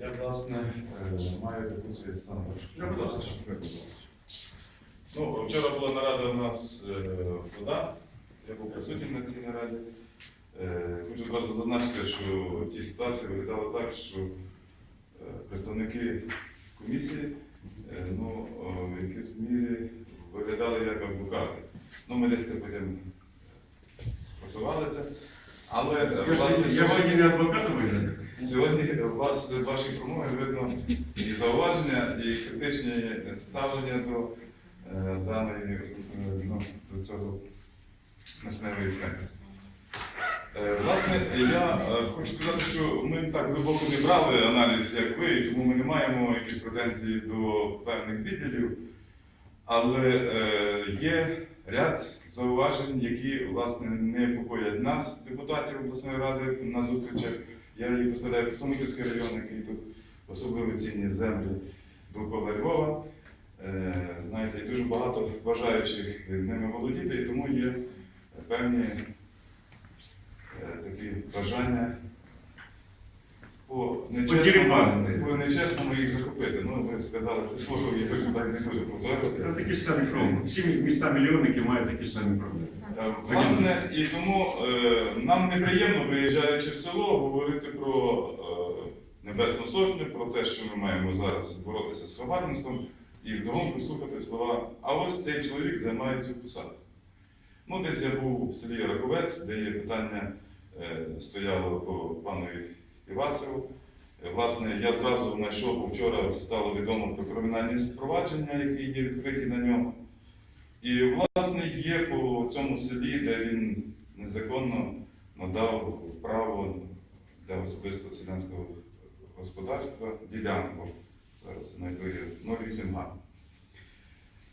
Я, власне, е, маю таку свою становище. Ну, вчора була нарада у нас е, вода, я був присутній на цій нараді. Е, Хочу зразу зазначити, що в тій ситуації виглядало так, що представники комісії ну, в якійсь мірі виглядали як адвокати. Ну, ми десь потім просували це. Але е, Я власне, сьогодні- я сьогодні- сьогодні не адвокатом виглядаю. Сьогодні у вас в вашій промові видно і зауваження, і критичні ставлення до е, даної е, ну, до цього мисневої станції. Е, Власне, я е, хочу сказати, що ми так глибоко не брали аналіз, як ви, і тому ми не маємо якісь претензії до певних відділів. Але е, є ряд зауважень, які власне не попоять нас, депутатів обласної ради, на зустрічах. Я її представляю Космонківський район, який тут особливо цінні землі довкола Львова. Е, Знаєте, дуже багато бажаючих ними володіти, і тому є певні е, такі бажання по нечесному, Подірбанити. по нечесному їх захопити. Ну, ви сказали це слово, я так не буду Це повторювати. такі ж самі проблеми. Всі міста мільйонники мають такі ж самі проблеми. Е, Власне, і тому е, нам неприємно, приїжджаючи в село, говорити про е, Небесну Сотню, про те, що ми маємо зараз боротися з хабарництвом, і вдогон послухати слова, а ось цей чоловік займає цю посаду. Ну, десь я був в селі Раковець, де є питання е, стояло по панові Івасову. Е, Власне, я одразу знайшов, вчора стало відомо про кримінальні провадження, які є відкриті на нього. І, власне, є по цьому селі, де він незаконно надав право для особистого селянського господарства ділянку. Зараз знайду її 08 га.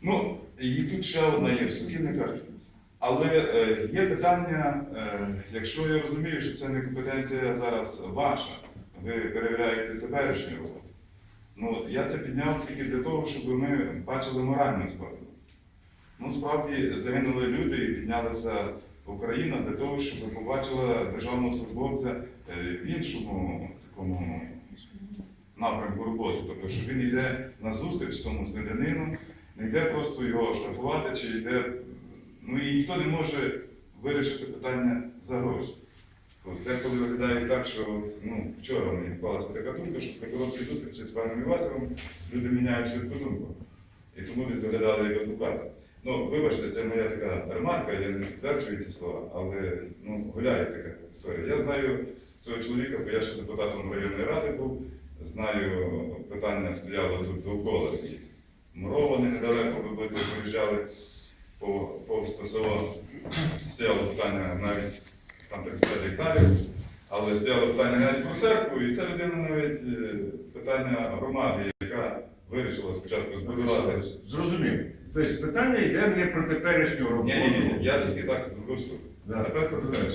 Ну, і тут ще одна є в сукільниках. Але е, є питання, е, якщо я розумію, що це не компетенція зараз ваша, ви перевіряєте теперішню роботу. Ну, я це підняв тільки для того, щоб ми бачили моральну сторону. Ну, справді загинули люди і піднялася Україна для того, щоб побачила державного службовця е, в іншому такому напрямку роботи. Тобто, що він йде на зустріч тому селянину, не йде просто його штрафувати, чи йде. Ну і ніхто не може вирішити питання за гроші. Деколи виглядає так, що ну, вчора мені вклалася така думка, що при короткій зустрічі з паном Івасовим люди міняють швидку думку. І тому десь виглядали як адвокати. Ну, вибачте, це моя така ремарка, я не підтверджую ці слова, але ну, гуляє така історія. Я знаю цього чоловіка, бо я ще депутатом районної ради був, знаю, питання стояло тут довкола. І Муровани недалеко ви приїжджали по стояло питання навіть там 35 гектарів, але стояло питання навіть про церкву, і ця людина навіть е, питання громади, яка вирішила спочатку збудувати. Зрозумів. Тобто питання йде не про теперішню роботу. Ні, ні, ні, я тільки так зробив Да. тепер про питання.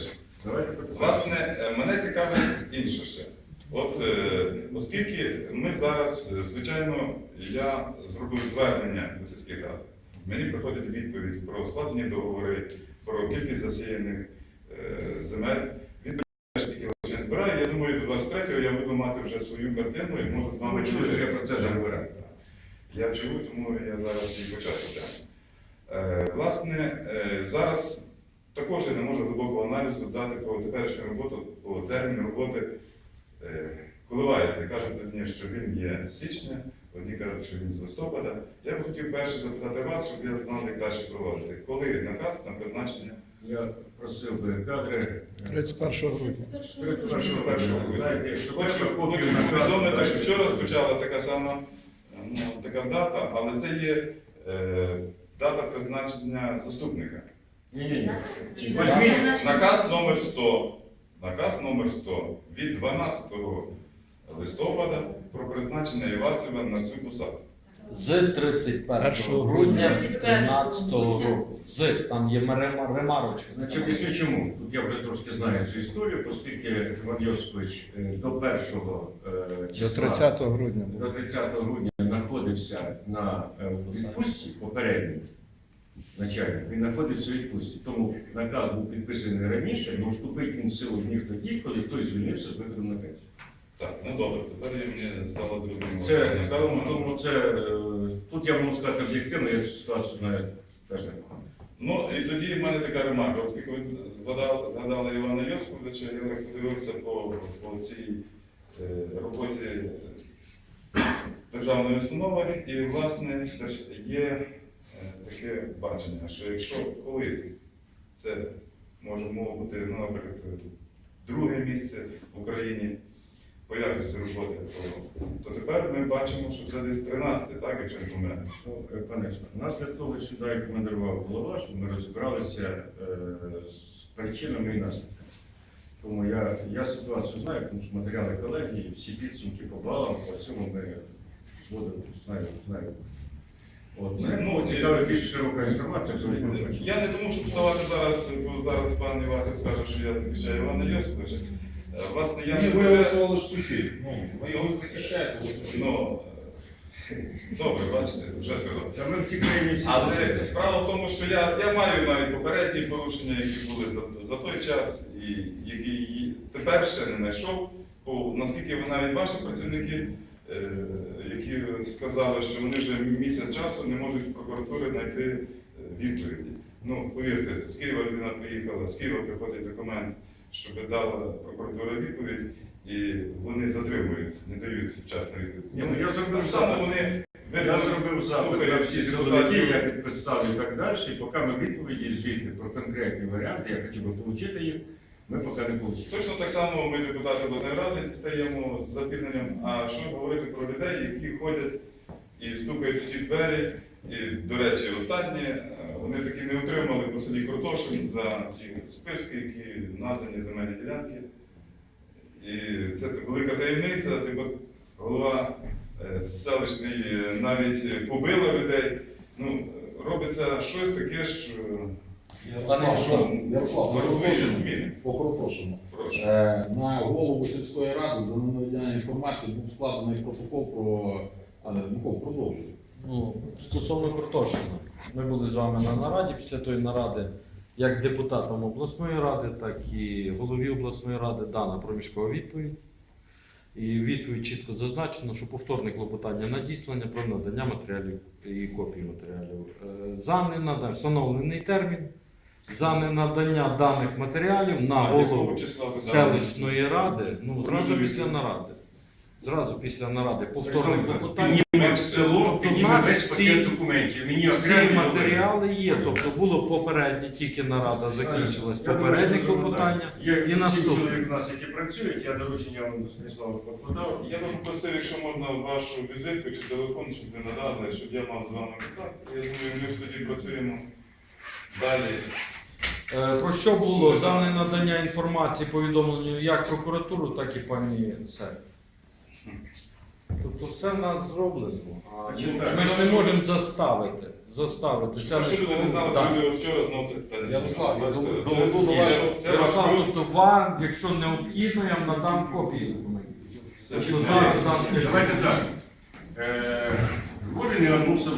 Власне, е, мене цікавить інше ще. От е, оскільки ми зараз, звичайно, я зробив звернення до сільських рад. Мені приходить відповідь про складені договори, про кількість засіяних е, земель. Відповідь лише не збираю. Я думаю, до 23-го я буду мати вже свою картину і можу з вами ви чули, що я про це вже говорив. Я чую, тому я зараз і почав тему. Е, Власне, е, зараз також я не можу глибокого аналізу дати про теперішню роботу, по терміну роботи. Коливається, кажуть одні, що він є з січня, одні кажуть, що він з листопада. Я би хотів перше запитати вас, щоб я знав, далі проводити. Коли наказ на призначення? Я просив би кадри. е, 31 грудня. 31 грудня. Хочу, повідомити, що вчора звучала така сама ну, така дата, але це є е, дата призначення заступника. Ні, ні. Наказ номер 100. Наказ номер 100 від 12 листопада про призначення Івасова на цю посаду. З 31 грудня 2013 року. З там є мерема- ремарочка. Значить, об'ясню чому. Тут я вже трошки знаю цю історію, оскільки Іван Йосипович е, до 1 До 30 грудня до 30 грудня знаходився на е, відпустці попередньо. Начальник, він знаходиться у відпустці. Тому наказ був підписаний раніше, але вступить він в силу днів тоді, коли хтось звільнив попереднівця з виходом на пенсію. Так, ну добре, тепер я мені стало зрозуміло. Це, Тому- тому це, е, тут я можу сказати об'єктивно, я цю ситуацію знаю теж непогано. Ну і тоді в мене така ремарка, оскільки ви згадали, згадали Івана Йосиповича, я так подивився по, по цій е, роботі державної установи, і власне теж є е, таке бачення, що якщо колись це може мова бути, ну, наприклад, друге місце в Україні по якості роботи, то, то тепер ми бачимо, що це десь 13, так, якщо не помиляюсь. Ну, е, пане нас для того сюди і командирував голова, щоб ми розібралися е, з причинами і наслідками. Тому я, я ситуацію знаю, тому що матеріали колегії, всі підсумки по балам, по цьому ми зводимо, знаю, знаю. От, Ну, ну, цікава більш широка інформація, хочемо. Я не тому, щоб вставати зараз, бо зараз пан Івасик скаже, що я захищаю Івана Йосиповича. Е, Власне, я Ні, ви всього лиш сусід. Ну, ви його не захищаєте, ви сусід. Ну, добре, бачите, вже сказав. Та ми в цій країні всі Але сусіди. справа в тому, що я, я маю навіть попередні порушення, які були за, за той час, і які і тепер ще не знайшов. Бо наскільки ви навіть ваші працівники, е, які сказали, що вони вже місяць часу не можуть в прокуратури знайти е, відповіді. Ну, повірте, з Києва людина приїхала, з Києва приходить документ, щоб дала прокуратура відповідь, і вони затримують, не дають вчасно відповідь. Ну, я зробив запит. вони Я зробив запит на всі депутатів. я підписав і так далі. І поки ми відповіді звідти про конкретні варіанти, я хотів би отримати їх, ми поки не отримали. Точно так само ми, депутати обласної ради, дістаємо з запізненням. А що говорити про людей, які ходять і стукають в ті двері. І, до речі, останні е, вони таки не отримали по селі Кротошин за ті списки, які надані земельні ділянки. І це велика таємниця, типу, голова е, селищний е, навіть побила людей. Ну, робиться щось таке, що Ярослав, по Е, На голову сільської ради за ненадання інформації був складений протокол про але Микола, продовжуй. Ну, стосовно Картошина, ми були з вами на нараді після тої наради, як депутатам обласної ради, так і голові обласної ради дана проміжкова відповідь. І відповідь чітко зазначено, що повторне клопотання надіслання про надання матеріалів і копії матеріалів. Е, За ненадання встановлений термін, за ненадання даних матеріалів на голову селищної ради, ну зразу після наради. Зразу після наради повторне клопотання. Підніме село, Тобто в підніме нас весь всі- пакет документів. Мені Всі окремі матеріали є, тобто було попереднє, тільки нарада закінчилась, попереднє клопотання і сім наступне. чоловік у нас, які працюють, я доручення вам Станіславу покладав. Я би попросив, якщо можна, вашу візитку чи телефон, щоб ви надали, щоб я мав з вами контакт. Я думаю, ми ж тоді працюємо далі. Е, Про що було за ненадання інформації повідомленню як прокуратуру, так і пані Сер. Тобто все в нас зроблено. А Значить, ну, так, Ми ж не можемо заставити. Заставити. Щоб люди не знали, Так. вчора знову це питання. Ярослав, я Це- до- це- доведу до це- вашого- Це ваш Ярослав, плюс. просто вам, якщо необхідно, я вам надам копії документів. Це Тобто чудово. зараз нам Давайте так. Е, Львові не одну село.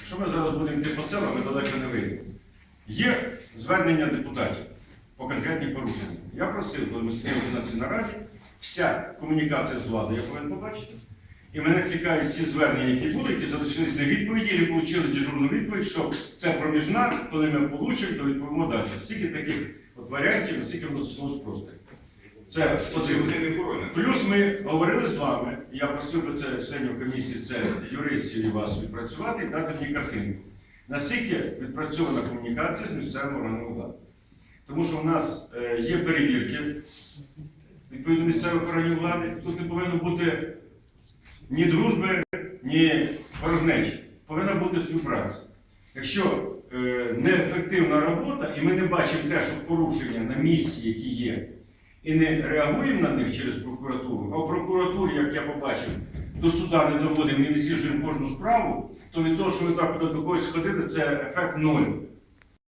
Якщо ми зараз будемо йти по селам, ми далеко не вийдемо. Є звернення депутатів по конкретні порушення. Я просив, коли ми сиділи на цій нараді, вся комунікація з владою я повинен побачити. І мене цікавить всі звернення, які були, які залишились на відповіді, або отримали дежурну відповідь, що це проміжна, коли ми получимо, то відповімо далі. Скільки таких от варіантів, скільки зачалось просто. Це. Плюс ми говорили з вами, я просив би це членів комісії, це юристів і вас відпрацювати і дати мені картинку. Наскільки відпрацьована комунікація з місцевими органами влади? Тому що в нас е, є перевірки відповідно місцевих органів влади. Тут не повинно бути ні дружби, ні ворожнечі. Повинна бути співпраця. Якщо е, неефективна робота, і ми не бачимо те, що порушення на місці, які є, і не реагуємо на них через прокуратуру, а в прокуратурі, як я побачив, до суда не доводимо, не відсліджуємо кожну справу, то від того, що ми так до когось ходили, це ефект ноль.